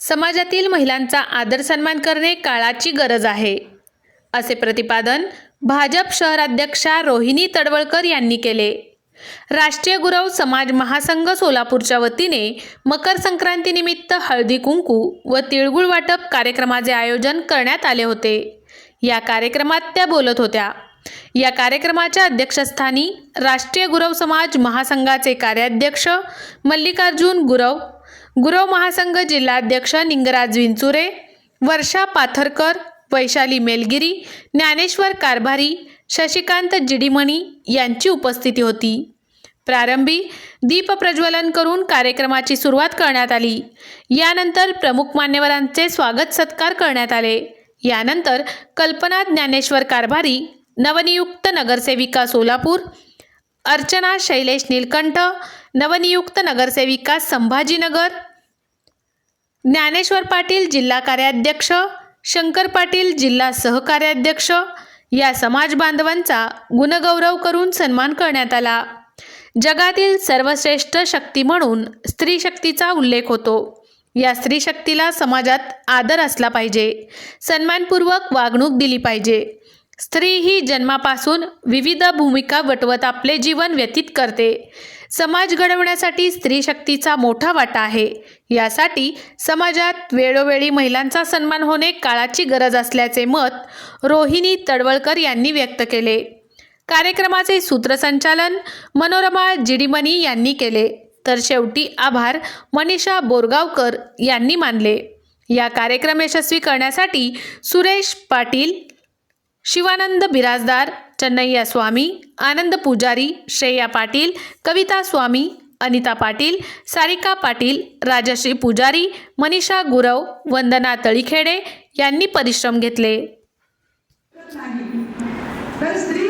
समाजातील महिलांचा आदर सन्मान करणे काळाची गरज आहे. असे प्रतिपादन भाजप शहराध्यक्षा रोहिणी तडवळकर यांनी केले. राष्ट्रीय गुरव समाज महासंघ सोलापूरच्या वतीने मकर संक्रांतीनिमित्त हळदी कुंकू व तिळगुळ वाटप कार्यक्रमाचे आयोजन करण्यात आले होते. या कार्यक्रमात त्या बोलत होत्या. या कार्यक्रमाच्या अध्यक्षस्थानी राष्ट्रीय गुरव समाज महासंघाचे कार्याध्यक्ष मल्लिकार्जुन गुरव गुरव महासंघ जिल्हाध्यक्ष निंगराज विंचुरे वर्षा पाथरकर वैशाली मेलगिरी ज्ञानेश्वर कारभारी शशिकांत जिडीमणी यांची उपस्थिती होती. प्रारंभी दीप प्रज्वलन करून कार्यक्रमाची सुरुवात करण्यात आली. यानंतर प्रमुख मान्यवरांचे स्वागत सत्कार करण्यात आले. यानंतर कल्पना ज्ञानेश्वर कारभारी नवनियुक्त नगरसेविका सोलापूर अर्चना शैलेश नीलकंठ नवनियुक्त नगरसेविका संभाजीनगर ज्ञानेश्वर पाटील जिल्हा कार्याध्यक्ष शंकर पाटील जिल्हा सहकार्याध्यक्ष या समाज बांधवांचा गुणगौरव करून सन्मान करण्यात आला. जगातील सर्वश्रेष्ठ शक्ती म्हणून स्त्री शक्तीचा उल्लेख होतो. या स्त्री शक्तीला समाजात आदर असला पाहिजे. सन्मानपूर्वक वागणूक दिली पाहिजे. स्त्री ही जन्मापासून विविध भूमिका वटवत आपले जीवन व्यतीत करते. समाज घडवण्यासाठी स्त्री शक्तीचा मोठा वाटा आहे. यासाठी समाजात वेळोवेळी महिलांचा सन्मान होणे काळाची गरज असल्याचे मत रोहिणी तडवळकर यांनी व्यक्त केले. कार्यक्रमाचे सूत्रसंचालन मनोरमा जिडीमणी यांनी केले. तर शेवटी आभार मनीषा बोरगावकर यांनी मानले. या कार्यक्रम यशस्वी करण्यासाठी सुरेश पाटील शिवानंद बिराजदार चन्नय्या स्वामी आनंद पुजारी श्रेया पाटील कविता स्वामी अनिता पाटील सारिका पाटील राजश्री पुजारी मनीषा गुरव वंदना तळीखेडे यांनी परिश्रम घेतले तर स्त्री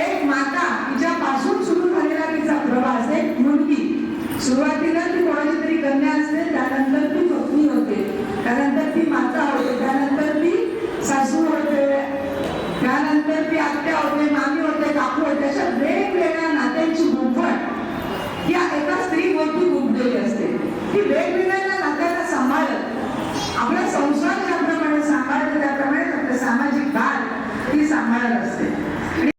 एक माता तिच्यापासून सुरू झालेला तिचा प्रवास एक मुलगी. सुरुवातीला ती कोणाची तरी कन्या असते त्यानंतर ती पत्नी होते. त्यानंतर ती माता होते त्यानंतर